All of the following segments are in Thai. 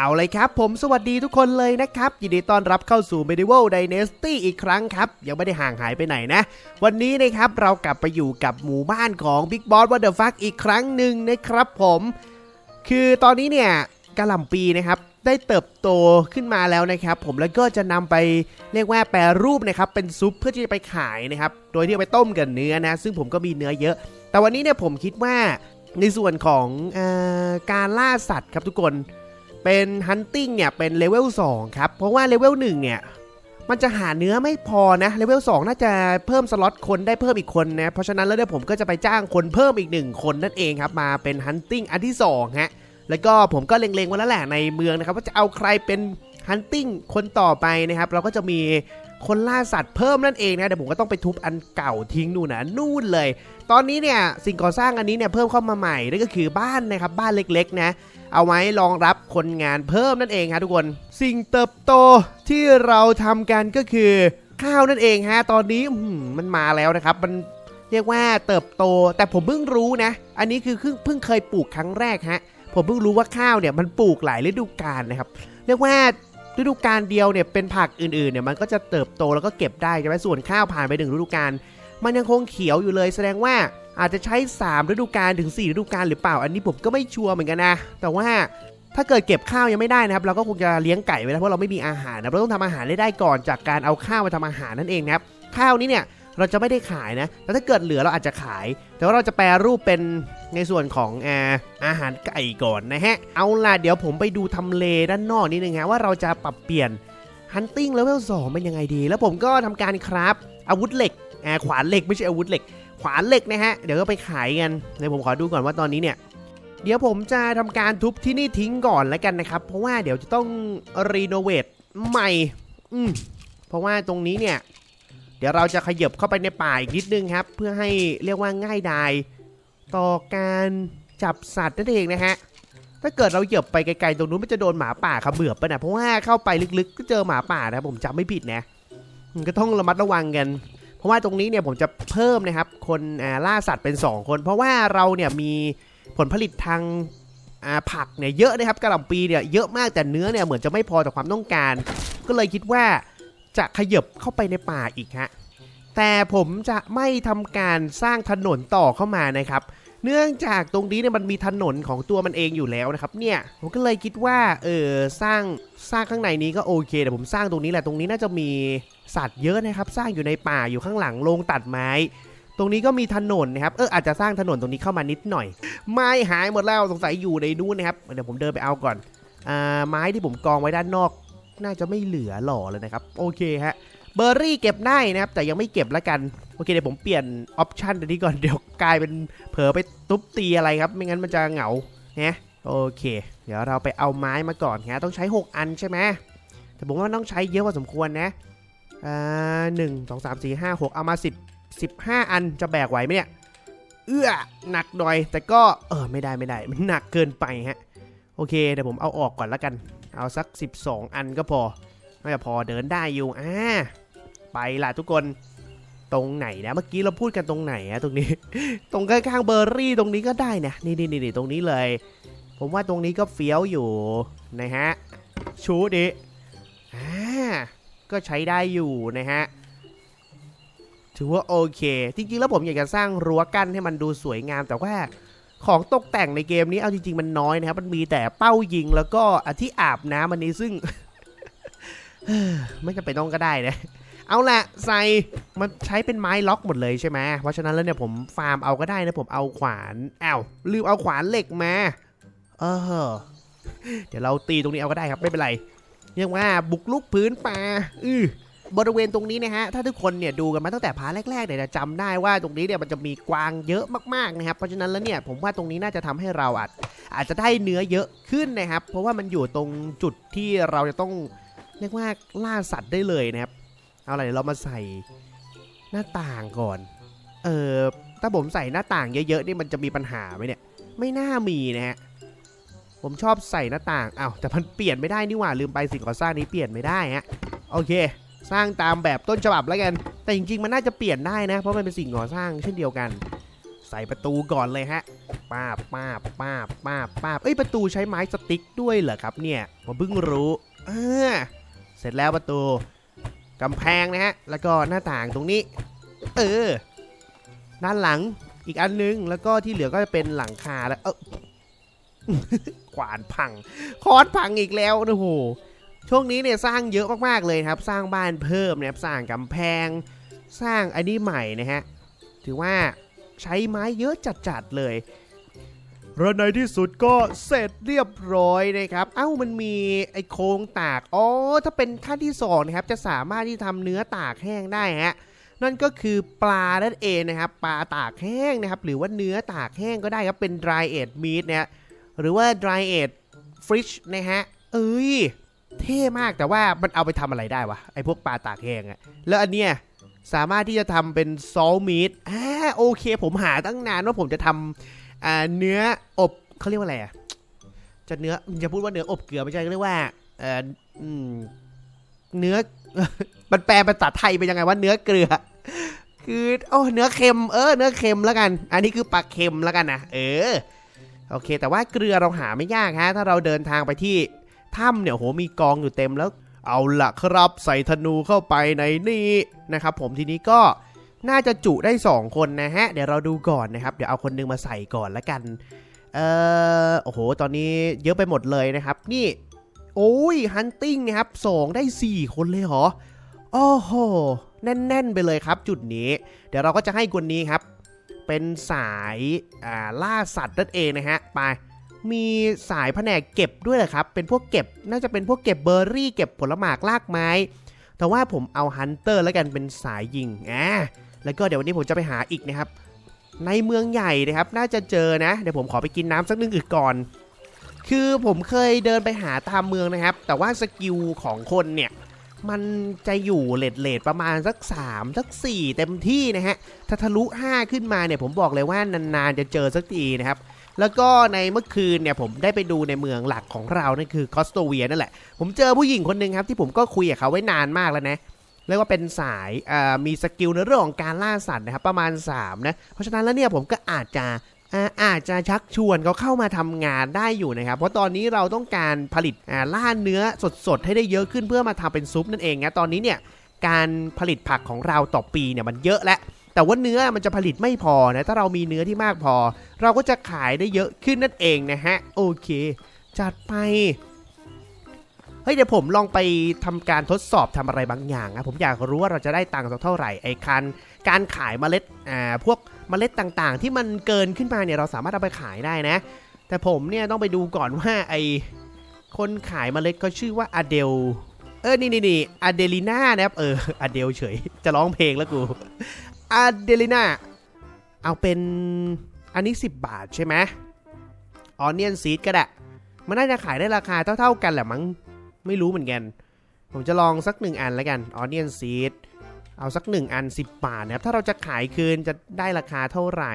เอาเลยครับ ผมสวัสดีทุกคนเลยนะครับ ยินดีต้อนรับเข้าสู่ Medieval Dynasty อีกครั้งครับ ยังไม่ได้ห่างหายไปไหนนะ วันนี้นะครับเรากลับไปอยู่กับหมู่บ้านของ Big Boss What the Fuck อีกครั้งหนึ่งนะครับผม คือตอนนี้เนี่ยกะหล่ำปีนะครับได้เติบโตขึ้นมาแล้วนะครับ ผมแล้วก็จะนำไปเรียกว่าแปรรูปนะครับเป็นซุปเพื่อที่จะไปขายนะครับ โดยที่ไปต้มกับเนื้อนะ ซึ่งผมก็มีเนื้อเยอะ แต่วันนี้เนี่ยผมคิดว่าในส่วนของอการล่าสัตว์ครับทุกคน เป็นฮันติงเนี่ยเป็นเลเวล2ครับ เพราะว่าเลเวล1เนี่ยมันจะหาเนื้อไม่พอนะเลเวล2น่าจะเพิ่มสล็อตคนได้เพิ่มอีกคนนะเพราะฉะนั้นแล้วเดี๋ยวผมก็จะไปจ้างคนเพิ่มอีกหนึ่งคนนั่นเองครับมาเป็นฮันติงอันที่2ฮะแล้วก็ผมก็เล็งๆไว้แล้วแหละในเมืองนะครับว่าจะเอาใครเป็นฮันติงคนต่อไปนะครับเราก็จะมี คนล่าสัตว์เพิ่มนั่นเองนะเดี๋ยวผมก็ต้องไปทุบอันเก่าทิ้งนู่นนะนู่นเลย ตอนนี้เนี่ยสิ่งก่อสร้างอันนี้เนี่ยเพิ่มเข้ามาใหม่นั่นก็คือบ้านนะครับบ้านเล็กๆนะเอาไว้รองรับคนงานเพิ่มนั่นเองฮะทุกคน สิ่งเติบโตที่เราทำกันก็คือข้าวนั่นเองฮะตอนนี้มันมาแล้วนะครับ มันเรียกว่าเติบโต แต่ผมเพิ่งรู้นะ อันนี้คือเพิ่งเพิ่งเคยปลูกครั้งแรกฮะผมเพิ่งรู้ว่าข้าวเนี่ยมันปลูกหลายฤดูกาลนะครับ เรียกว่า ฤดูกาลเดียวเนี่ยเป็นผักอื่นๆเนี่ยมันก็จะเติบโตแล้วก็เก็บได้ใช่ไหมส่วนข้าวผ่านไปหนึ่งฤดูกาลมันยังคงเขียวอยู่เลยแสดงว่าอาจจะใช้ 3 ฤดูกาลถึง 4 ฤดูกาลหรือเปล่า อันนี้ผมก็ไม่ชัวร์เหมือนกันนะ แต่ว่าถ้าเกิดเก็บข้าวยังไม่ได้นะครับ เราก็คงจะเลี้ยงไก่ไว้แล้วเพราะเราไม่มีอาหารนะเราต้องทำอาหารได้ได้ก่อนจากการเอาข้าวมาทำอาหารนั่นเองนะครับข้าวนี้เนี่ย เราจะไม่ได้ขายนะแต่ถ้าเกิดเหลือเราอาจจะขาย แต่ว่าเราจะแปรรูปเป็นในส่วนของอาอาหารไก่ก่อนนะฮะ เอาล่ะเดี๋ยวผมไปดูทำเลด้านนอกนิดนึงฮะว่าเราจะปรับเปลี่ยนฮันติ้งเลเวล2เป็นยังไงดี แล้วผมก็ทำการครับอาวุธเหล็กอ่าขวานเหล็กไม่ใช่อาวุธเหล็ก ขวานเหล็กนะฮะ เดี๋ยวก็ไปขายกันเดี๋ยวผมขอดูก่อนว่าตอนนี้เนี่ยเดี๋ยวผมจะทำการทุบที่นี่ทิ้งก่อนแล้วกันนะครับ เพราะว่าเดี๋ยวจะต้องรีโนเวทใหม่ อืมเพราะว่าตรงนี้เนี่ย เดี๋ยวเราจะขยับเข้าไปในป่าอีกนิดนึงครับ เพื่อให้เรียกว่าง่ายดายต่อการจับสัตว์นั่นเองนะฮะถ้าเกิดเราเหยียบไปไกลๆตรงนู้นมันจะโดนหมาป่าเขมือบไปนะเพราะว่าเข้าไปลึกๆ ก็เจอหมาป่านะผมจำไม่ผิดนะมันก็ต้องระมัดระวังกัน เพราะว่าตรงนี้เนี่ยผมจะเพิ่มนะครับ คนล่าสัตว์เป็น 2 คน เพราะว่าเราเนี่ยมีผลผลิตทางผักเนี่ยเยอะนะครับกระหล่ำปีเนี่ยเยอะมากแต่เนื้อเนี่ยเหมือนจะไม่พอต่อความต้องการ ก็เลยคิดว่า จะขยบเข้าไปในป่าอีกฮะแต่ผมจะไม่ทำการสร้างถนนต่อเข้ามานะครับ เนื่องจากตรงนี้เนี่ยมันมีถนนของตัวมันเองอยู่แล้วนะครับ เนี่ยผมก็เลยคิดว่าเออสร้างสร้างข้างในนี้ก็โอเคแต่ผมสร้างตรงนี้แหละตรงนี้น่าจะมีสัตว์เยอะนะครับ สร้างอยู่ในป่าอยู่ข้างหลังโรงตัดไม้ ตรงนี้ก็มีถนนนะครับเอออาจจะสร้างถนนตรงนี้เข้ามานิดหน่อย ไม้หายหมดแล้วสงสัยอยู่ในนู้นนะครับเดี๋ยวผมเดินไปเอาก่อนอ่าไม้ที่ผมกองไว้ด้านนอก น่าจะไม่เหลือหล่อเลยนะครับ โอเคฮะ เบอร์รี่เก็บได้นะครับ แต่ยังไม่เก็บแล้วกัน โอเคเดี๋ยวผมเปลี่ยนออปชันตัวนี้ก่อน เดี๋ยวกลายเป็นเผลอไปทุบตีอะไรครับ ไม่งั้นมันจะเหงานะโอเค เดี๋ยวเราไปเอาไม้มาก่อนฮะ ต้องใช้ 6 อันใช่ไหมแต่ผมว่านต้องใช้เยอะพอสมควรนะ อ่าหนึ่งสองสามสี่ห้าหกเอามาสิบสิบห้าอันจะแบกไหวไหมเนี่ย เอื้อหนักหน่อย แต่ก็เออไม่ได้ไม่ได้ มันหนักเกินไปฮะ โอเคเดี๋ยวผมเอาออกก่อนแล้วกัน เอาสัก 12 อันก็พอน่าจะพอเดินได้อยู่อ่าไปล่ะทุกคนตรงไหนนะเมื่อกี้เราพูดกันตรงไหนอะตรงนี้ ตรงข้างๆเบอร์รี่ตรงนี้ก็ได้นะนี่นี่นี่ตรงนี้เลย ผมว่าตรงนี้ก็เฟี้ยวอยู่นะฮะชูดิอ่าก็ใช้ได้อยู่นะฮะถือว่าโอเค จริงๆแล้วผมอยากจะสร้างรั้วกั้นให้มันดูสวยงามแต่ว่า ของตกแต่งในเกมนี้เอาจริงๆมันน้อยนะครับ มันมีแต่เป้ายิงแล้วก็อที่อาบน้ำอันนี้ซึ่งไม่จำเป็นต้องก็ได้นะเอาละใส่มันใช้เป็นไม้ล็อกหมดเลยใช่ไหมเพราะฉะนั้นแล้วเนี่ยผมฟาร์มเอาก็ได้นะผมเอาขวานอ้าวลืมเอาขวานเหล็กมาเออเดี๋ยวเราตีตรงนี้เอาก็ได้ครับไม่เป็นไรเรียกว่าบุกลุกพื้นป่าอือ บริเวณตรงนี้นะฮะ ถ้าทุกคนเนี่ยดูกันมาตั้งแต่พาร์ทแรกๆเนี่ยจะจำได้ว่าตรงนี้เนี่ยมันจะมีกวางเยอะมากๆนะครับ เพราะฉะนั้นแล้วเนี่ยผมว่าตรงนี้น่าจะทำให้เราอาจอาจจะได้เนื้อเยอะขึ้นนะครับ เพราะว่ามันอยู่ตรงจุดที่เราจะต้องเรียกว่าล่าสัตว์ได้เลยนะครับ เอาอะไรเดี๋ยวเรามาใส่หน้าต่างก่อน เออถ้าผมใส่หน้าต่างเยอะๆนี่มันจะมีปัญหาไหมเนี่ย ไม่น่ามีนะฮะ ผมชอบใส่หน้าต่างอ้าวแต่มันเปลี่ยนไม่ได้นี่หว่าลืมไปสิ่งก่อสร้างนี้เปลี่ยนไม่ได้ฮะ โอเค สร้างตามแบบต้นฉบับแล้วกัน แต่จริงๆมันน่าจะเปลี่ยนได้นะ เพราะมันเป็นสิ่งก่อสร้างเช่นเดียวกัน ใส่ประตูก่อนเลยฮะป้าบป้าบป้าบป้าบป้าบเอ้ยประตูใช้ไม้สติ๊กด้วยเหรอครับเนี่ยผมเพิ่งรู้เออเสร็จแล้วประตูกำแพงนะฮะแล้วก็หน้าต่างตรงนี้ เออ ด้านหลังอีกอันนึงแล้วก็ที่เหลือก็จะเป็นหลังคาแล้วเออขวานพังคอนพังอีกแล้วโอ้โห ช่วงนี้เนี่ยสร้างเยอะมากๆเลยครับ สร้างบ้านเพิ่มนะครับสร้างกำแพง สร้างอันนี้ใหม่นะฮะถือว่าใช้ไม้เยอะจัดๆเลยแล้วในที่สุดก็เสร็จเรียบร้อยนะครับ เอ้ามันมีไอ้โครงตาก อ๋อ ถ้าเป็นขั้นที่สองนะครับ จะสามารถที่ทำเนื้อตากแห้งได้ฮะ นั่นก็คือปลานั่นเองนะครับ ปลาตากแห้งนะครับ หรือว่าเนื้อตากแห้งก็ได้ครับ เป็น dry aged meat นะฮะหรือว่า dry aged fish นะฮะ เอ้ย เท่มากแต่ว่ามันเอาไปทำอะไรได้วะไอ้พวกปลาตากแห้งอะแล้วอันเนี้ยสามารถที่จะทำเป็นซอลมีดอ่าโอเค ผมหาตั้งนานว่าผมจะทำอ่าเนื้ออบเขาเรียกว่าอะไรอะจะเนื้อจะพูดว่าเนื้ออบเกลือไม่ใช่เรียกว่าเออเนื้อมันแปลภาษาไทยเป็นยังไงว่าเนื้อเกลือ คือโอ้เนื้อเค็มเออเนื้อเค็มแล้วกัน อันนี้คือปลาเค็มแล้วกันนะเออโอเค แต่ว่าเกลือเราหาไม่ยากฮะ ถ้าเราเดินทางไปที่ ถ้ำเนี่ยโหมีกองอยู่เต็มแล้ว เอาละครับใส่ธนูเข้าไปในนี่นะครับ ผมทีนี้ก็น่าจะจุได้ 2 คนนะฮะ เดี๋ยวเราดูก่อนนะครับ เดี๋ยวเอาคนนึงมาใส่ก่อนละกัน เอ่อโอ้โห ตอนนี้เยอะไปหมดเลยนะครับ นี่ โอ้ยฮันติ้งนะครับสองได้ 4 คนเลยเหรอ โอ้โห แน่น ๆ ไปเลยครับจุดนี้ เดี๋ยวเราก็จะให้คนนี้ครับ เป็นสาย อ่า ล่าสัตว์นั่นเองนะฮะ ไป มีสายแผนกเก็บด้วยเหรอครับ เป็นพวกเก็บน่าจะเป็นพวกเก็บเบอร์รี่ เก็บผลหมากลากไม้ แต่ว่าผมเอาฮันเตอร์แล้วกันเป็นสายยิงอ่าแล้วก็เดี๋ยววันนี้ผมจะไปหาอีกนะครับ ในเมืองใหญ่นะครับ น่าจะเจอนะ เดี๋ยวผมขอไปกินน้ำสักนึงอึกก่อน คือผมเคยเดินไปหาตามเมืองนะครับ แต่ว่าสกิลของคนเนี่ยมันจะอยู่เลทเลทประมาณสัก 3 สัก 4 เต็มที่นะฮะ ถ้าทะลุ 5 ขึ้นมาเนี่ยผมบอกเลยว่านานๆจะเจอสักทีนะครับ แล้วก็ในเมื่อคืนเนี่ยผมได้ไปดูในเมืองหลักของเรานั่นคือคอสโตเวียนั่นแหละ ผมเจอผู้หญิงคนหนึ่งครับที่ผมก็คุยกับเขาไว้นานมากแล้วนะเรียกว่าเป็นสายมีสกิลในเรื่องของการล่าสัตว์นะครับประมาณ3นะเพราะฉะนั้นแล้วเนี่ยผมก็อาจจะอาอาจจะชักชวนเขาเข้ามาทำงานได้อยู่นะครับ เพราะตอนนี้เราต้องการผลิตล่าเนื้อสดๆ ให้ได้เยอะขึ้นเพื่อมาทำเป็นซุปนั่นเองนะตอนนี้เนี่ยการผลิตผักของเราต่อปีเนี่ยมันเยอะแล้ว แต่ว่าเนื้อมันจะผลิตไม่พอนะ ถ้าเรามีเนื้อที่มากพอ เราก็จะขายได้เยอะขึ้นนั่นเองนะฮะ โอเค จัดไป เฮ้ยเดี๋ยวผมลองไปทำการทดสอบทำอะไรบางอย่างนะผมอยากรู้ว่าเราจะได้ตังค์สักเท่าไหร่ไอ้คันการขายเมล็ดอ่าพวกเมล็ดต่างๆ ที่มันเกินขึ้นมาเนี่ยเราสามารถเอาไปขายได้นะ แต่ผมเนี่ยต้องไปดูก่อนว่าไอ้คนขายเมล็ดเขาชื่อว่าอเดลเออ นี่นี่นี่อเดลิน่านะครับ เอออเดลเฉย จะร้องเพลงแล้วกู อาเดลิน่าเอาเป็นอันนี้ 10 บาทใช่ไหมออนเนียนซีดก็ได้ มันน่าจะขายได้ราคาเท่า ๆกันแหละมั้ง ไม่รู้เหมือนกัน ผมจะลองสักหนึ่งอันแล้วกันออนเนียนซีดเอาสักหนึ่งอัน 10 บาทนะครับ ถ้าเราจะขายคืนจะได้ราคาเท่าไหร่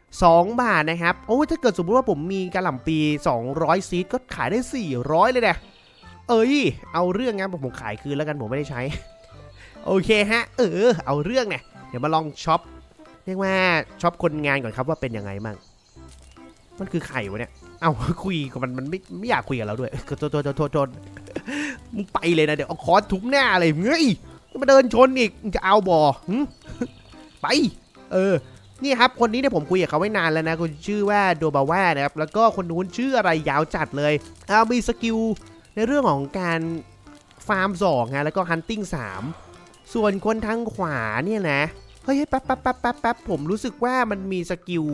2 บาทนะครับ โอ้ยถ้าเกิดสมมติว่าผมมีกระหล่ำปี 200 ซีดก็ขายได้ 400 เลยนะเอ้ย เอาเรื่องงั้นผมขายคืนแล้วกันผมไม่ได้ใช้ โอเคฮะ เออ เอาเรื่องเนี่ย ดี๋ยวมาลองช็อปเรียกว่าช็อปคนงานก่อนครับว่าเป็นยังไงมั่งมันคือไข่วะเนี่ย เอาคุยกับมันมันไม่ไม่อยากคุยกับเราด้วยโทษโทษโทษโทษโทษมึงไปเลยนะเดี๋ยวเอาคอร์สทุบหน้าเลยเฮ้ยมาเดินชนอีกจะเอาบ่อไป เออ นี่ครับคนนี้เนี่ยผมคุยกับเขาไว้นานแล้วนะคุณชื่อว่าโดบาว่านะครับ แล้วก็คนนู้นชื่ออะไรยาวจัดเลยเอามีสกิลในเรื่องของการฟาร์มสองฮะแล้วก็ฮันติ้งสามส่วนคนทางขวาเนี่ยนะ เฮ้ยแป๊บแป๊บแป๊บแป๊บแป๊บผมรู้สึกว่ามันมีสกิล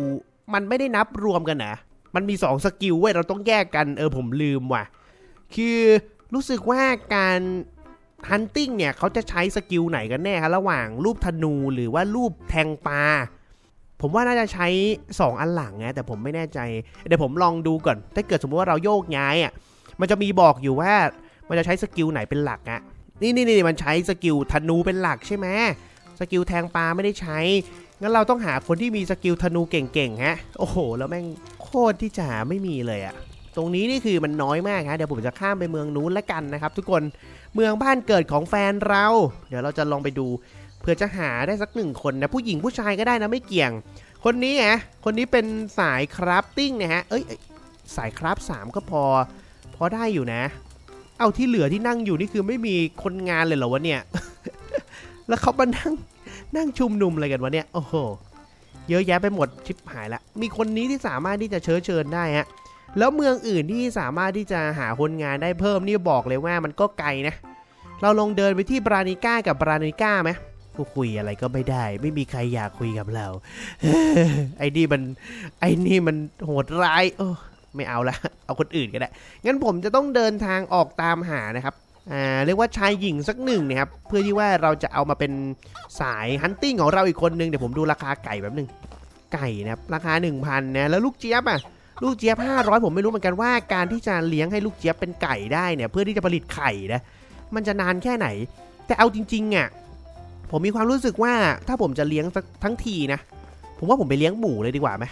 มันไม่ได้นับรวมกันนะ มันมี2สกิลเว้ย เราต้องแยกกัน เออผมลืมว่ะ คือรู้สึกว่าการฮันติ้งเนี่ยเขาจะใช้สกิลไหนกันแน่คะระหว่างรูปธนูหรือว่ารูปแทงปลา ผมว่าน่าจะใช้ 2 อันหลังนะแต่ผมไม่แน่ใจ เดี๋ยวผมลองดูก่อน ถ้าเกิดสมมติว่าเราโยกย้ายอะ มันจะมีบอกอยู่ว่ามันจะใช้สกิลไหนเป็นหลักอะนี่นี่นี่มันใช้สกิลธนูเป็นหลักใช่ไหม สกิลแทงปลาไม่ได้ใช้ งั้นเราต้องหาคนที่มีสกิลธนูเก่งๆฮะ โอ้โห แล้วแม่งโคตรที่จะไม่มีเลยอะตรงนี้นี่คือมันน้อยมากฮะ เดี๋ยวผมจะข้ามไปเมืองนู้นละกันนะครับ ทุกคน เมืองบ้านเกิดของแฟนเรา เดี๋ยวเราจะลองไปดู เพื่อจะหาได้สักหนึ่งคนนะ ผู้หญิงผู้ชายก็ได้นะไม่เกี่ยง คนนี้ไงคนนี้เป็นสายคราฟติ้งนะฮะเอ้ยเอ้ย สายคราฟสามก็พอ พอได้อยู่นะ เอาที่เหลือที่นั่งอยู่นี่คือไม่มีคนงานเลยเหรอวะเนี่ย แล้วเขามานั่ง นั่งชุมนุมอะไรกันวะเนี่ย โอ้โห เยอะแยะไปหมดชิบหายละ มีคนนี้ที่สามารถที่จะเชื้อเชิญได้ฮะ แล้วเมืองอื่นที่สามารถที่จะหาคนงานได้เพิ่มนี่บอกเลยว่ามันก็ไกลนะ เราลองเดินไปที่บรานิก้ากับบรานิก้าไหมกูคุยอะไรก็ไม่ได้ ไม่มีใครอยากคุยกับเรา ไอ้นี่มัน ไอ้นี่มันโหดร้าย โอ้ไม่เอาละ เอาคนอื่นก็ได้ งั้นผมจะต้องเดินทางออกตามหานะครับ อ่าเรียกว่าชายหญิงสักหนึ่งนะครับ เพื่อที่ว่าเราจะเอามาเป็นสายฮันติ้งของเราอีกคนนึงเดี๋ยวผมดูราคาไก่แบบหนึ่งไก่นะครับราคา 1,000นะแล้วลูกเจี๊ยบอะลูกเจี๊ยบ 500 ผมไม่รู้เหมือนกันว่าการที่จะเลี้ยงให้ลูกเจี๊ยบเป็นไก่ได้เนี่ยเพื่อที่จะผลิตไข่นะมันจะนานแค่ไหน แต่เอาจริงๆอะผมมีความรู้สึกว่าถ้าผมจะเลี้ยงสักทั้งทีนะ ผมว่าผมไปเลี้ยงหมูเลยดีกว่าไหม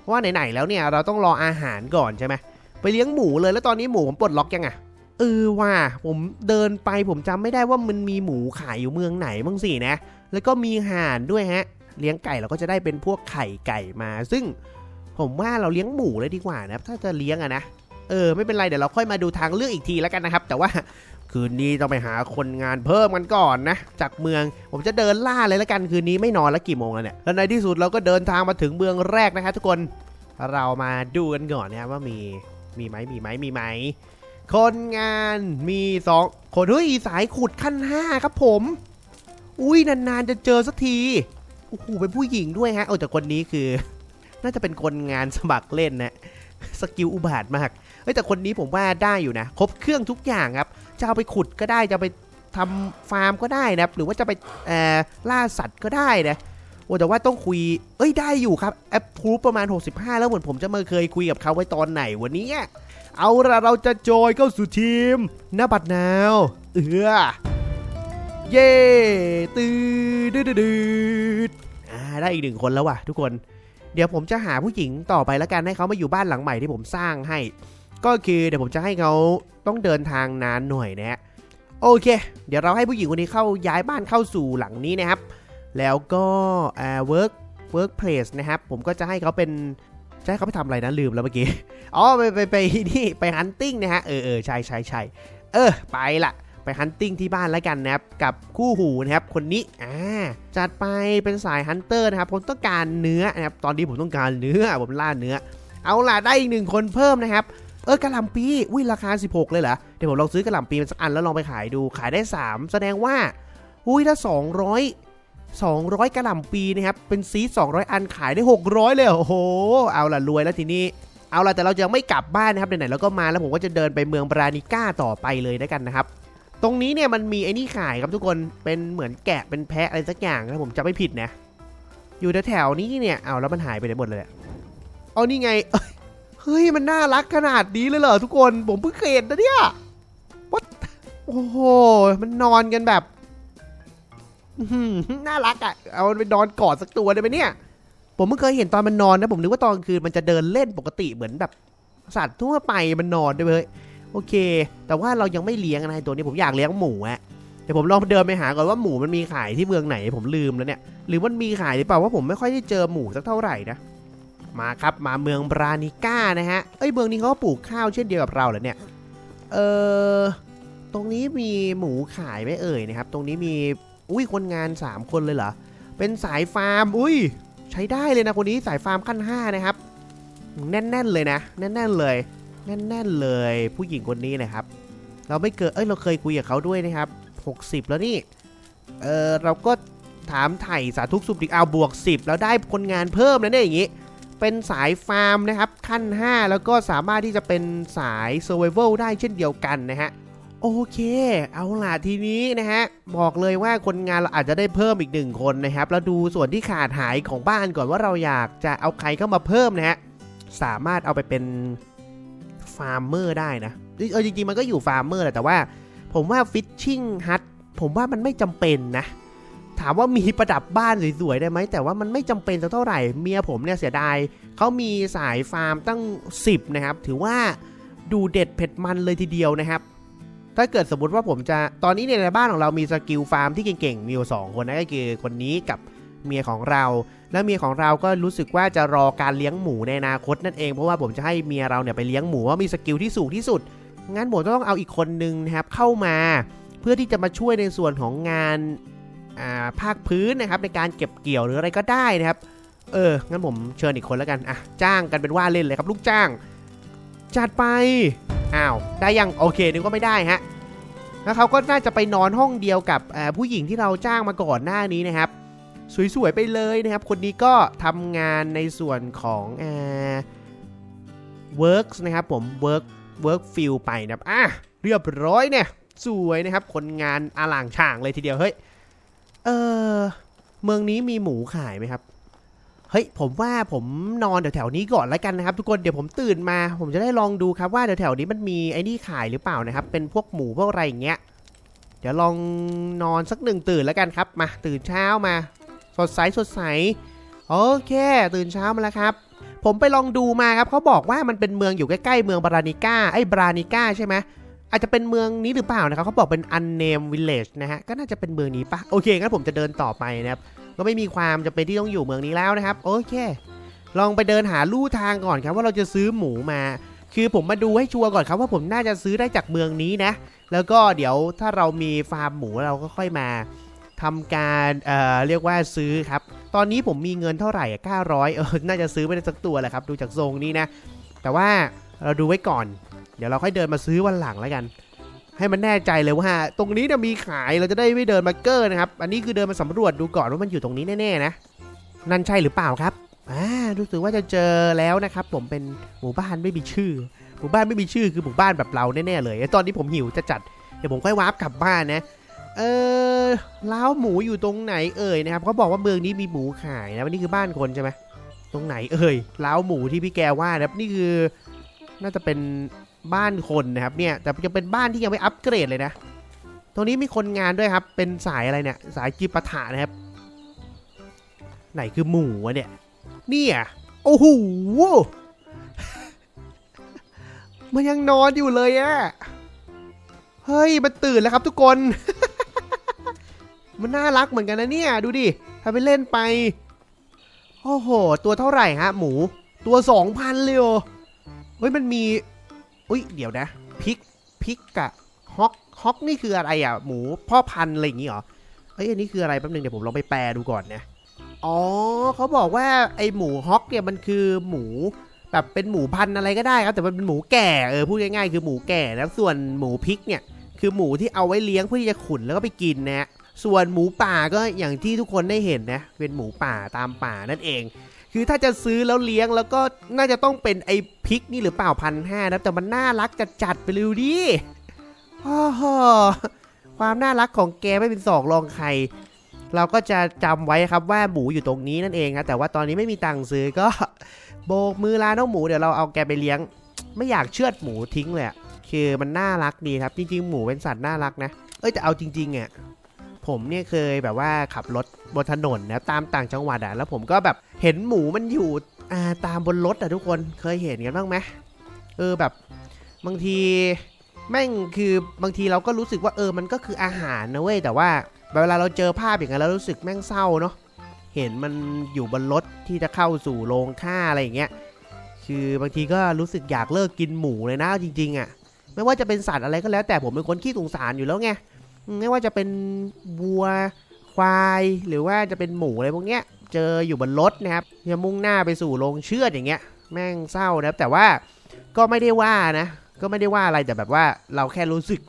เพราะว่าไหนๆแล้วเนี่ยเราต้องรออาหารก่อนใช่ไหมไปเลี้ยงหมูเลยแล้วตอนนี้หมูผมปลดล็อกยังอะ เออว่าผมเดินไปผมจำไม่ได้ว่ามันมีหมูขายอยู่เมืองไหนบ้างสินะ แล้วก็มีห่านด้วยฮะ เลี้ยงไก่เราก็จะได้เป็นพวกไข่ไก่มา ซึ่งผมว่าเราเลี้ยงหมูเลยดีกว่านะถ้าจะเลี้ยงอะนะ เออไม่เป็นไรเดี๋ยวเราค่อยมาดูทางเลือกอีกทีแล้วกันนะครับ แต่ว่าคืนนี้ต้องไปหาคนงานเพิ่มกันก่อนนะ จากเมืองผมจะเดินล่าเลยแล้วกันคืนนี้ไม่นอนแล้วกี่โมงแล้วเนี่ยแล้วในที่สุดเราก็เดินทางมาถึงเมืองแรกนะครับทุกคนเรามาดูกันก่อนนะครับว่ามีมีไหมมีไหมมีไหม คนงานมีสองคนเฮ้ยสายขุดขั้นห้าครับผม อุ้ยนานๆจะเจอสักทีโอ้โหเป็นผู้หญิงด้วยฮะโอ้แต่คนนี้คือ น่าจะเป็นคนงานสมัครเล่นนะสกิลอุบาทมากเฮ้ยแต่คนนี้ผมว่าได้อยู่นะ ครบเครื่องทุกอย่างครับ จะเอาไปขุดก็ได้จะไปทำฟาร์มก็ได้นะหรือว่าจะไปเอ่อล่าสัตว์ก็ได้นะ โอ้แต่ว่าต้องคุย เอ้ยได้อยู่ครับแอปพูประมาณ 65 แล้วเหมือนผมจะมาเคยคุยกับเขาไว้ตอนไหนวันนี้เอาละเราจะจอยเข้าสู่ทีมหน้าบัดนาวเออเย่ตื้อดืดดืดอ่าได้อีกหนึ่งคนแล้วว่ะ ทุกคน เดี๋ยวผมจะหาผู้หญิงต่อไปแล้วกันให้เขามาอยู่บ้านหลังใหม่ที่ผมสร้างให้ ก็คือเดี๋ยวผมจะให้เขาต้องเดินทางนานหน่อยนะฮะโอเค เดี๋ยวเราให้ผู้หญิงคนนี้เข้าย้ายบ้านเข้าสู่หลังนี้นะครับ แล้วก็อ่า work work place นะครับ ผมก็จะให้เขาเป็นจะให้เขาไปทำอะไรนะลืมแล้วเมื่อกี้ อ๋อไปไปไปนี่ไป hunting นะฮะ เออเออใช่ใช่ใช่เออ ไปละไป hunting ที่บ้านแล้วกันนะครับ กับคู่หูนะครับ คนนี้อ่าจัดไปเป็นสายฮันเตอร์นะครับ ผมต้องการเนื้อนะครับ ตอนนี้ผมต้องการเนื้อ ผมล่าเนื้อ เอาล่ะได้อีกหนึ่งคนเพิ่มนะครับ เออกระหล่ำปีอุ้ยราคา 16 เลยเหรอ เดี๋ยวผมลองซื้อกระหล่ำปีมาสักอันแล้วลองไปขายดู ขายได้ 3 แสดงว่า อุ้ยถ้า 200 200 กระหล่ำปีนะครับ เป็นซีด200 อันขายได้ 600 เลยเหรอโอ้โห เอาล่ะ รวยแล้วทีนี้ เอาล่ะ แต่เราจะไม่กลับบ้านนะครับ ไหนๆเราก็มาแล้วผมก็จะเดินไปเมืองบรานิก้าต่อไปเลยนะกันนะครับ ตรงนี้เนี่ยมันมีไอ้นี่ขายครับทุกคน เป็นเหมือนแกะ เป็นแพะอะไรสักอย่างนะผมจะไม่ผิดนะ อยู่แถวๆนี้เนี่ย เอาแล้วมันหายไปไหนหมดเลยอะเอานี่ไง เฮ้ย มันน่ารักขนาดนี้เลยเหรอทุกคน ผมเพิ่งเคยเห็นนะเนี่ย What โอ้โห มันนอนกันแบบ น่ารักอะ่ะ เอามันไปนอนกอดสักตัวได้ไหมเนี่ย ผมเพิ่งเคยเห็นตอนมันนอนนะ ผมนึกว่าตอนกลางคืนมันจะเดินเล่นปกติเหมือนแบบสัตว์ทั่วไปมันนอนด้วยเว้ยโอเค แต่ว่าเรายังไม่เลี้ยงนะไอ้ตัวนี้ผมอยากเลี้ยงหมูอะเดี๋ยวผมลองเดินไปหาก่อนว่าหมูมันมีขายที่เมืองไหนผมลืมแล้วเนี่ย หรือมันมีขายหรือเปล่าว่าผมไม่ค่อยได้เจอหมูสักเท่าไหร่นะ มาครับมาเมืองบรานิก้านะฮะ เอ้ยเมืองนี้เขาก็ปลูกข้าวเช่นเดียวกับเราเหรอเนี่ย เออตรงนี้มีหมูขายไหมเอ่ยนะครับ ตรงนี้มี อุ้ยคนงาน 3 คนเลยเหรอ เป็นสายฟาร์ม อุ้ย ใช้ได้เลยนะคนนี้สายฟาร์มขั้น 5 นะครับ แน่นๆเลยนะ แน่นๆเลย แน่นๆเลย ผู้หญิงคนนี้นะครับ เราไม่เกิดเอ้ย เราเคยคุยกับเขาด้วยนะครับ 60 แล้วนี่ เออเราก็ถามไถ่สาธุสุขดิเอาบวก 10 แล้วได้คนงานเพิ่มแล้วเนี่ยอย่างนี้ เป็นสายฟาร์มนะครับขั้น 5 แล้วก็สามารถที่จะเป็นสาย Survival ได้เช่นเดียวกันนะฮะ โอเค เอาล่ะทีนี้นะฮะ บอกเลยว่าคนงานเราอาจจะได้เพิ่มอีกหนึ่งคนนะครับ แล้วดูส่วนที่ขาดหายของบ้านก่อนว่าเราอยากจะเอาใครเข้ามาเพิ่มนะฮะ สามารถเอาไปเป็นฟาร์มเมอร์ได้นะ เออจริงๆมันก็อยู่ฟาร์มเมอร์แหละแต่ว่า ผมว่าฟิชชิ่งฮัทผมว่ามันไม่จำเป็นนะ ถามว่ามีประดับบ้านสวยๆได้ไหม แต่ว่ามันไม่จำเป็นเท่าไหร่ เมียผมเนี่ยเสียดายเขามีสายฟาร์มตั้ง 10 นะครับ ถือว่าดูเด็ดเผ็ดมันเลยทีเดียวนะครับ ถ้าเกิดสมมติว่าผมจะตอนนี้เนี่ยในบ้านของเรามีสกิลฟาร์มที่เก่งๆ มีอยู่สองคนนะก็คือคนนี้กับเมียของเรา แล้วเมียของเราก็รู้สึกว่าจะรอการเลี้ยงหมูในอนาคตนั่นเองเพราะว่าผมจะให้เมียเราเนี่ยไปเลี้ยงหมูว่ามีสกิลที่สูงที่สุด งั้นผมจะต้องเอาอีกคนนึงนะครับเข้ามา เพื่อที่จะมาช่วยในส่วนของงานอ่าภาคพื้นนะครับในการเก็บเกี่ยวหรืออะไรก็ได้นะครับเออ งั้นผมเชิญอีกคนแล้วกัน อะ จ้างกันเป็นว่าเล่นเลยครับ ลูกจ้าง จัดไป อ้าว ได้ยังโอเคนึกว่าไม่ได้ฮะ แล้วเขาก็น่าจะไปนอนห้องเดียวกับผู้หญิงที่เราจ้างมาก่อนหน้านี้นะครับ สวยๆไปเลยนะครับ คนนี้ก็ทำงานในส่วนของอ่า works นะครับผม work work field ไปนะครับอะเรียบร้อยเนี่ยสวยนะครับ คนงานอาหลางช่างเลยทีเดียวเฮ้ยเออเมืองนี้มีหมูขายไหมครับ เฮ้ยผมว่าผมนอนแถวๆนี้ก่อนแล้วกันนะครับ ทุกคนเดี๋ยวผมตื่นมา ผมจะได้ลองดูครับว่าแถวๆนี้มันมีไอ้นี่ขายหรือเปล่านะครับ เป็นพวกหมูพวกอะไรอย่างเงี้ยเดี๋ยวลองนอนสักหนึ่งตื่นแล้วกันครับ มาตื่นเช้ามา สดใสสดใสโอเค ตื่นเช้ามาแล้วครับ ผมไปลองดูมาครับเขาบอกว่ามันเป็นเมืองอยู่ใกล้ๆเมืองบรานิก้าไอ้บรานิก้าใช่ไหมอาจจะเป็นเมืองนี้หรือเปล่านะครับเขาบอกเป็น unnamed village นะฮะก็น่าจะเป็นเมืองนี้ปะโอเคงั้นผมจะเดินต่อไปนะครับ ก็ไม่มีความจำเป็นที่ต้องอยู่เมืองนี้แล้วนะครับ โอเค ลองไปเดินหาลู่ทางก่อนครับว่าเราจะซื้อหมูมา คือผมมาดูให้ชัวร์ก่อนครับว่าผมน่าจะซื้อได้จากเมืองนี้นะ แล้วก็เดี๋ยวถ้าเรามีฟาร์มหมูเราก็ค่อยมาทำการเอ่อเรียกว่าซื้อครับ ตอนนี้ผมมีเงินเท่าไหร่อะ900เออ น่าจะซื้อไม่ได้สักตัวแหละครับ ดูจากทรงนี้นะ แต่ว่าเราดูไว้ก่อน เดี๋ยวเราค่อยเดินมาซื้อวันหลังแล้วกัน ให้มันแน่ใจเลยว่า ตรงนี้เนี่ยมีขายเราจะได้ไม่เดินมาเกอร์นะครับ อันนี้คือเดินมาสำรวจดูก่อนว่ามันอยู่ตรงนี้แน่ๆนะ นั่นใช่หรือเปล่าครับอ่ารู้สึกว่าจะเจอแล้วนะครับ ผมเป็นหมู่บ้านไม่มีชื่อ หมู่บ้านไม่มีชื่อคือหมู่บ้านแบบเราแน่ๆเลย ตอนนี้ผมหิวจะจัดเดี๋ยวผมค่อยวาร์ปกลับบ้านนะ เออล้าวหมูอยู่ตรงไหนเอ่ยนะครับเขาบอกว่าเมืองนี้มีหมูขายนะวันนี้คือบ้านคนใช่ไหมตรงไหนเอ่ยล้าวหมูที่พี่แกว่านะครับนี่คือน่าจะเป็น บ้านคนนะครับเนี่ยแต่จะเป็นบ้านที่ยังไม่อัปเกรดเลยนะ ตรงนี้มีคนงานด้วยครับ เป็นสายอะไรเนี่ยสายจิปาถะนะครับ ไหนคือหมูวะเนี่ยเนี่ยโอ้โหมันยังนอนอยู่เลยอะเฮ้ยมันตื่นแล้วครับทุกคน มันน่ารักเหมือนกันนะเนี่ย ดูดิทำไปเล่นไปโอ้โห ตัวเท่าไหร่ฮะ หมู ตัวสองพันเลยเหรอเฮ้ยมันมี อุ้ยเดี๋ยวนะพิกพิกกะฮอกฮอกนี่คืออะไรอะ หมูพ่อพันธุ์อะไรอย่างงี้เหรอเอ้ยอันนี้คืออะไรแป๊บนึงเดี๋ยวผมลองไปแปลดูก่อนนะอ๋อเขาบอกว่าไอหมูฮอกเนี่ยมันคือหมูแบบเป็นหมูพันธุ์อะไรก็ได้ครับแต่มันเป็นหมูแก่เออพูดง่ายๆคือหมูแก่แล้วส่วนหมูพริกเนี่ยคือหมูที่เอาไว้เลี้ยงเพื่อที่จะขุนแล้วก็ไปกินนะฮะส่วนหมูป่าก็อย่างที่ทุกคนได้เห็นนะเป็นหมูป่าตามป่านั่นเอง คือถ้าจะซื้อแล้วเลี้ยงแล้วก็น่าจะต้องเป็นไอ พริกนี่หรือเปล่าพันห้านะแต่มันน่ารักจัดจัดๆไปเลยดูดิโอ้โหความน่ารักของแกไม่เป็นสองรองใคร เราก็จะจำไว้ครับว่าหมูอยู่ตรงนี้นั่นเองครับแต่ว่าตอนนี้ไม่มีตังค์ซื้อก็ โบกมือลาน้องหมูเดี๋ยวเราเอาแกไปเลี้ยง ไม่อยากเชือดหมูทิ้งเลยคือมันน่ารักดีครับ จริงๆ หมูเป็นสัตว์น่ารักนะ เอ้ยแต่เอาจริงๆอะผมเนี่ยเคยแบบว่าขับรถบนถนนนะตามต่างจังหวัดอะแล้วผมก็แบบเห็นหมูมันอยู่ อ่าตามบนรถอะทุกคนเคยเห็นกันบ้างไหมเออแบบบางทีแม่งคือบางทีเราก็รู้สึกว่าเออมันก็คืออาหารนะเว้ยแต่ว่าเวลาเราเจอภาพอย่างนั้นแล้วรู้สึกแม่งเศร้าเนาะเห็นมันอยู่บนรถที่จะเข้าสู่โรงฆ่าอะไรอย่างเงี้ยคือบางทีก็รู้สึกอยากเลิกกินหมูเลยนะจริง ๆอะไม่ว่าจะเป็นสัตว์อะไรก็แล้ว แต่ผมเป็นคนขี้สงสารอยู่แล้วไงไม่ว่าจะเป็นวัวควายหรือว่าจะเป็นหมูอะไรพวกเนี้ย เจออยู่บนรถนะครับจะมุ่งหน้าไปสู่โรงเชือดอย่างเงี้ย แม่งเศร้านะครับแต่ว่าก็ไม่ได้ว่านะ ก็ไม่ได้ว่าอะไรแต่แบบว่าเราแค่รู้สึก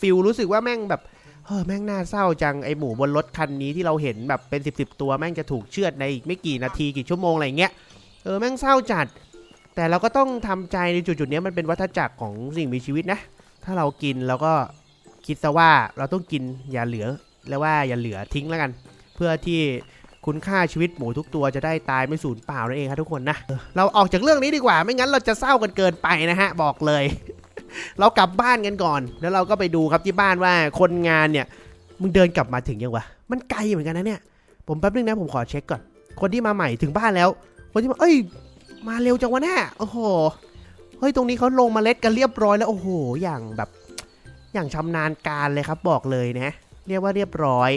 ฟิลรู้สึกว่าแม่งแบบเฮ้ยแม่งน่าเศร้าจังไอหมูบนรถคันนี้ที่เราเห็นแบบเป็นสิบสิบตัวแม่งจะถูกเชือดในอีกไม่กี่นาทีกี่ชั่วโมงอะไรเงี้ยเออแม่งเศร้าจัด แต่เราก็ต้องทำใจในจุดๆเนี้ยมันเป็นวัฏจักรของสิ่งมีชีวิตนะ ถ้าเรากินเราก็คิดซะว่าเราต้องกินอย่าเหลือแล้วว่าอย่าเหลือทิ้งแล้วกัน เพื่อที่ คุณค่าชีวิตหมูทุกตัวจะได้ตายไม่สูญเปล่านั่นเองครับทุกคนนะ เราออกจากเรื่องนี้ดีกว่า ไม่งั้นเราจะเศร้ากันเกินไปนะฮะ บอกเลย เรากลับบ้านกันก่อน แล้วเราก็ไปดูครับที่บ้านว่าคนงานเนี่ย มึงเดินกลับมาถึงยังวะ มันไกลเหมือนกันนะเนี่ย ผมแป๊บนึงนะผมขอเช็คก่อน คนที่มาใหม่ถึงบ้านแล้ว คนที่มา เอ้ย มาเร็วจังวะเนี่ยโอ้โห เฮ้ยตรงนี้เขาลงมาเล็ดกันเรียบร้อยแล้วโอ้โห อย่างแบบ อย่างชำนาญการเลยครับบอกเลยนะ เรียกว่าเรียบร้อย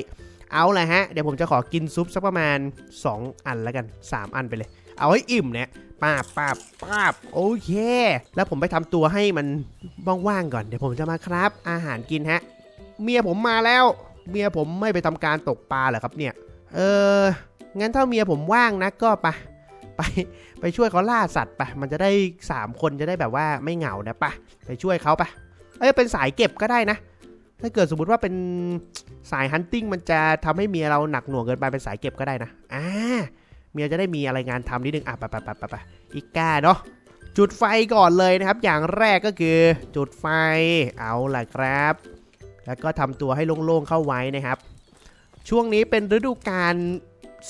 เอาละฮะ เดี๋ยวผมจะขอกินซุปสักประมาณ 2 อันแล้วกัน 3 อันไปเลย เอาให้อิ่มเนี่ยป้าบป้าบป้าบโอเค แล้วผมไปทำตัวให้มันว่างๆก่อน เดี๋ยวผมจะมาครับ อาหารกินฮะ เมียผมมาแล้ว เมียผมไม่ไปทำการตกปลาเหรอครับเนี่ย เออ งั้นถ้าเมียผมว่างนะก็ไปะไปไปช่วยเขาล่าสัตว์ไปะมันจะได้ 3 คนจะได้แบบว่าไม่เหงานะปะไปช่วยเขาปะเอ้ยเป็นสายเก็บก็ได้นะ ถ้าเกิดสมมติว่าเป็นสายฮันติ้งมันจะทำให้เมียเราหนักหน่วงเกินไปเป็นสายเก็บก็ได้นะอ่าเมียจะได้มีอะไรงานทำนิดนึงอะไปไปไปไปไปอีกก้าเนาะจุดไฟก่อนเลยนะครับ อย่างแรกก็คือจุดไฟเอาล่ะครับ แล้วก็ทำตัวให้โล่งๆเข้าไว้นะครับ ช่วงนี้เป็นฤดูกาล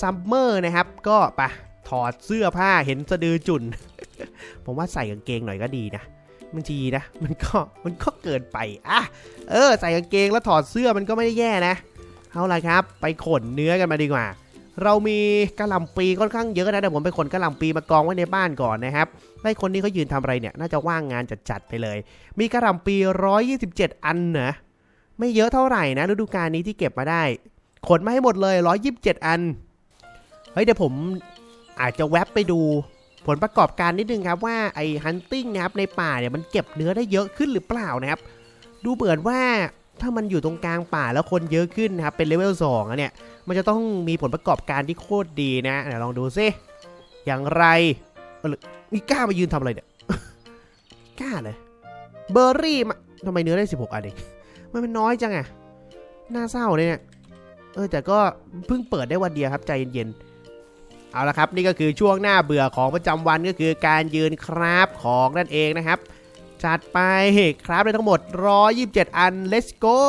ซัมเมอร์นะครับ ก็ปะถอดเสื้อผ้าเห็นสะดือจุนผมว่าใส่กางเกงหน่อยก็ดีนะ บางทีนะมันก็มันก็เกินไปอะเออใส่กางเกงแล้วถอดเสื้อมันก็ไม่ได้แย่นะเอาล่ะครับ ไปขนเนื้อกันมาดีกว่า เรามีกระหล่ำปีค่อนข้างเยอะนะเดี๋ยวผมไปขนกระหล่ำปีมากองไว้ในบ้านก่อนนะครับได้คนนี้เขายืนทำอะไรเนี่ย น่าจะว่างงานจัดๆไปเลย มีกระหล่ำปี 127 อันเนะไม่เยอะเท่าไหร่นะฤดูกาลนี้ที่เก็บมาได้ ขนมาให้หมดเลย 127 อันเฮ้ยเดี๋ยวผมอาจจะแวบไปดู ผลประกอบการนิดนึงครับว่าไอ้ฮันติ้งนะครับในป่าเนี่ยมันเก็บเนื้อได้เยอะขึ้นหรือเปล่านะครับ ดูเหมือนว่าถ้ามันอยู่ตรงกลางป่าแล้วคนเยอะขึ้นนะครับเป็นเลเวล2อะเนี่ยมันจะต้องมีผลประกอบการที่โคตรดีนะเดี๋ยวลองดูซิอย่างไรเออมีกล้ามายืนทำอะไรเนี่ยกล้าเลยเบอร์รี่มาทำไมเนื้อได้ 16 อันเองมันเป็นน้อยจังอะน่าเศร้าเลยเนี่ยเออแต่ก็เพิ่งเปิดได้วันเดียวครับใจเย็นๆ เอาละครับนี่ก็คือช่วงหน้าเบื่อของประจำวันก็คือการยืนคราฟของนั่นเองนะครับ จัดไปครับได้ทั้งหมด 127 อัน let's go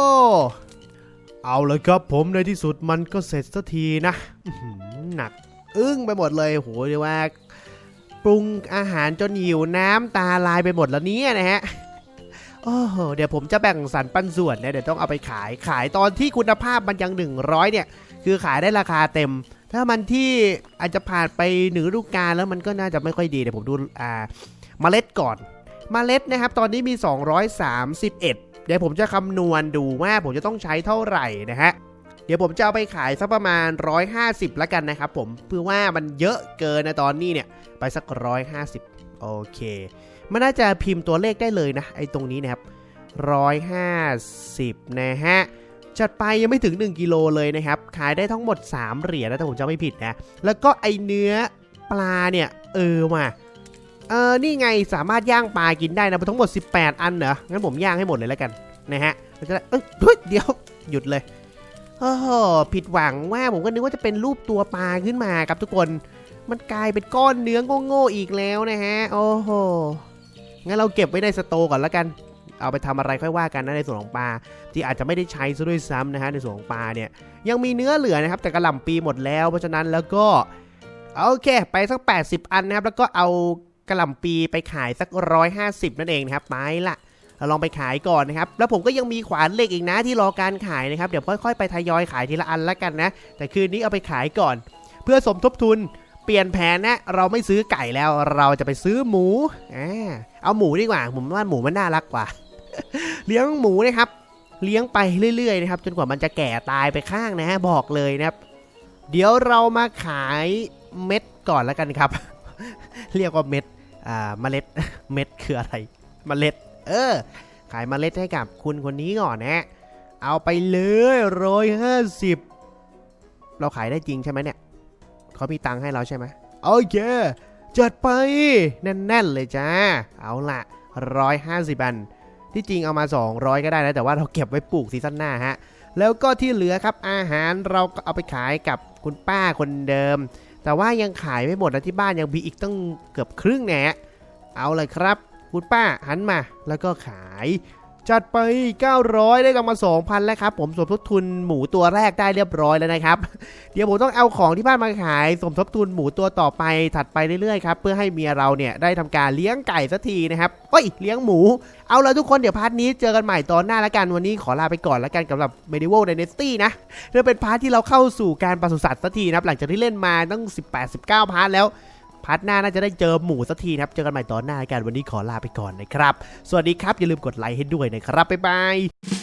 เอาเลยครับผมในที่สุดมันก็เสร็จสักทีนะอื้อหือหนัก อึ้งไปหมดเลยโหเรียกว่า ปรุงอาหารจนหิวน้ำตาลายไปหมดแล้วเนี่ยนะฮะโอ้โหเดี๋ยวผมจะแบ่งสรรปันส่วนนะเดี๋ยวต้องเอาไปขายขายตอนที่คุณภาพมันยัง 100 เนี่ย คือขายได้ราคาเต็ม ถ้ามันที่อาจจะผ่านไปหนึ่งฤดูกาลแล้วมันก็น่าจะไม่ค่อยดีเดี๋ยวผมดูอ่าเมล็ดก่อนเมล็ดนะครับ ตอนนี้มี 231 เดี๋ยวผมจะคำนวณดูว่าผมจะต้องใช้เท่าไหร่นะฮะเดี๋ยวผมจะเอาไปขายสักประมาณ 150ล้วกันนะครับผมเพื่อว่ามันเยอะเกินนะตอนนี้เนี่ยไปสัก 150 โอเค มันน่าจะพิมพ์ตัวเลขได้เลยนะไอ้ตรงนี้นะครับ 150 นะฮะ จัดไปยังไม่ถึง 1 กิโลเลยนะครับ ขายได้ทั้งหมด 3 เหรียญนะถ้าผมจำไม่ผิดนะ แล้วก็ไอเนื้อปลาเนี่ย เออมาเออนี่ไงสามารถย่างปลากินได้นะทั้งหมด 18 อันเหรอ งั้นผมย่างให้หมดเลยแล้วกันนะฮะแล้วจะได้เอ้ยเดี๋ยวหยุดเลยโอ้โหผิดหวังว่าผมก็นึกว่าจะเป็นรูปตัวปลาขึ้นมาครับทุกคน มันกลายเป็นก้อนเนื้อโง่ๆอีกแล้วนะฮะ โอ้โห งั้นเราเก็บไว้ในสโตก่อนแล้วกัน เอาไปทำอะไรค่อยว่ากันนะในส่วนของปลา ที่อาจจะไม่ได้ใช้ซะด้วยซ้ำนะฮะในส่วนของปลาเนี่ยยังมีเนื้อเหลือนะครับแต่กระหล่ำปีหมดแล้วเพราะฉะนั้นแล้วก็โอเค ไปสัก 80 อันนะครับแล้วก็เอากระหล่ำปีไปขายสัก 150 นั่นเองนะครับไปละเราลองไปขายก่อนนะครับ แล้วผมก็ยังมีขวานเหล็กอีกนะที่รอการขายนะครับ เดี๋ยวค่อยๆ ไปทยอยขายทีละอันล้วกันนะ แต่คืนนี้เอาไปขายก่อน เพื่อสมทบทุน เปลี่ยนแผนนะ เราไม่ซื้อไก่แล้ว เราจะไปซื้อหมูอ่าเอาหมูดีกว่า ผมว่าหมูมันน่ารักกว่า เลี้ยงหมูนะครับ เลี้ยงไปเรื่อยๆนะครับ จนกว่ามันจะแก่ตายไปข้างนะฮะบอกเลยนะครับ เดี๋ยวเรามาขายเม็ดก่อนแล้วกันครับ เรียกว่าเม็ดอ่าเมล็ดเม็ดคืออะไร เมล็ด เออ ขายเมล็ดให้กับคุณคนนี้ก่อนนะ เอาไปเลยร้อยห้าสิบเราขายได้จริงใช่ไหมเนี่ยเขามีตังค์ให้เราใช่ไหมโอเคจัดไป แน่น ๆ เลยจ้า เอาละร้อยห้าสิบอัน ที่จริงเอามา 200 ก็ได้นะ แต่ว่าเราเก็บไว้ปลูกซีซั่นหน้าฮะ แล้วก็ที่เหลือครับอาหารเราก็เอาไปขายกับคุณป้าคนเดิม แต่ว่ายังขายไม่หมดนะที่บ้านยังมีอีกตั้งเกือบครึ่งแหนะเอาเลยครับ คุณป้าหันมาแล้วก็ขาย จัดไป 900 ได้กลับมา 2,000 แล้วครับผมสมทบทุนหมูตัวแรกได้เรียบร้อยแล้วนะครับ เดี๋ยวผมต้องเอาของที่บ้านมาขาย สมทบทุนหมูตัวต่อไปถัดไปเรื่อยๆครับเพื่อให้เมียเราเนี่ยได้ทำการเลี้ยงไก่สักทีนะครับเฮ้ยเลี้ยงหมู เอาละทุกคนเดี๋ยวพาร์ทนี้เจอกันใหม่ตอนหน้าละกันวันนี้ขอลาไปก่อนละกันสำหรับ Medieval Dynasty นะเรื่องเป็นพาร์ทที่เราเข้าสู่การปศุสัตว์สักทีนะครับหลังจากที่เล่นมาตั้ง 18-19 พาร์ทแล้ว พาร์ทหน้าน่าจะได้เจอหมูสักทีนะครับเจอกันใหม่ตอนหน้ากันวันนี้ขอลาไปก่อนนะครับ สวัสดีครับอย่าลืมกดไลค์ให้ด้วยนะครับบ๊ายบาย